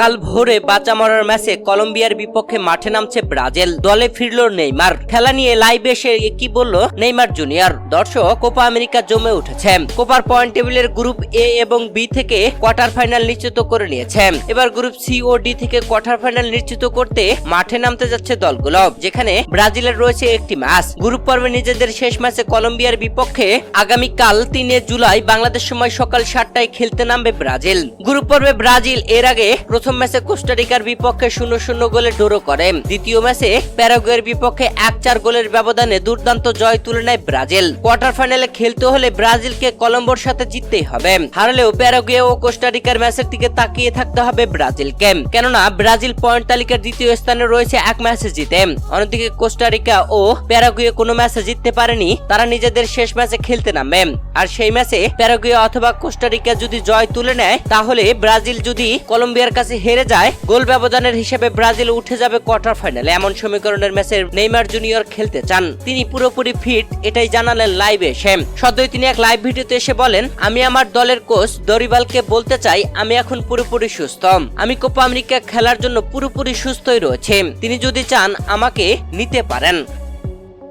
কাল ভোরে বাঁচা মরার ম্যাচে কলম্বিয়ার বিপক্ষে মাঠে নামছে ব্রাজিল। দলে ফিরল নেইমার। খেলা নিয়ে লাইভ এসে কি বলল নেইমার জুনিয়র দর্শক, কোপা আমেরিকা জমে উঠেছে। কোপার পয়েন্ট টেবিলের গ্রুপ এ এবং বি থেকে কোয়ার্টার ফাইনাল নিশ্চিত করে নিয়েছে। এবার গ্রুপ সি ও ডি থেকে কোয়ার্টার ফাইনাল নিশ্চিত করতে মাঠে নামতে যাচ্ছে দলগুলো, যেখানে ব্রাজিলের রয়েছে একটি ম্যাচ গ্রুপ পর্বে নিজেদের শেষ ম্যাচে কলম্বিয়ার বিপক্ষে আগামীকাল তিনে জুলাই বাংলাদেশ সময় সকাল সাতটায় খেলতে নামবে ব্রাজিল। গ্রুপ পর্বে ব্রাজিল এর আগে প্রথম ম্যাচে কোস্টারিকার বিপক্ষে শূন্য শূন্য গোলে ড্র করে। দ্বিতীয় ম্যাচে প্যারাগুয়ের বিপক্ষে এক চার গোলের ব্যবধানে দুর্দান্ত জয় তুলে নেয় ব্রাজিল। কোয়ার্টার ফাইনালে খেলতে হলে ব্রাজিলকে কলম্বোর সাথে জিততেই হবে। হারলেও প্যারাগুয়ে ও কোস্টারিকার ম্যাচের দিকে তাকিয়ে থাকতে হবে ব্রাজিলকে। কেননা, ব্রাজিল পয়েন্ট তালিকার দ্বিতীয় স্থানে রয়েছে এক ম্যাচে জিতে। অন্যদিকে কোস্টারিকা ও প্যারাগুয়ে কোনো ম্যাচে জিততে পারেনি, তারা নিজেদের শেষ ম্যাচে খেলতে নামবে। আর সেই ম্যাচে প্যারাগুয়ে অথবা কোস্টারিকা যদি জয় তুলে নেয়, তাহলে ব্রাজিল যদি কলম্বিয়ার কাছে হেরে যায়, গোল ব্যবধানের হিসেবে ব্রাজিল উঠে যাবে কোয়ার্টার ফাইনালে। এমন সমীকরণের ম্যাচে নেইমার জুনিয়র খেলতে চান। তিনি পুরোপুরি ফিট, এটাই জানালেন লাইভে এসে সদ্যই তিনি এক লাইভ ভিডিওতে এসে বলেন, আমি আমার দলের কোচ দরিবালকে বলতে চাই, আমি এখন পুরোপুরি সুস্থ। আমি কোপা আমেরিকা খেলার জন্য পুরোপুরি সুস্থই রয়েছে। তিনি যদি চান, আমাকে নিতে পারেন।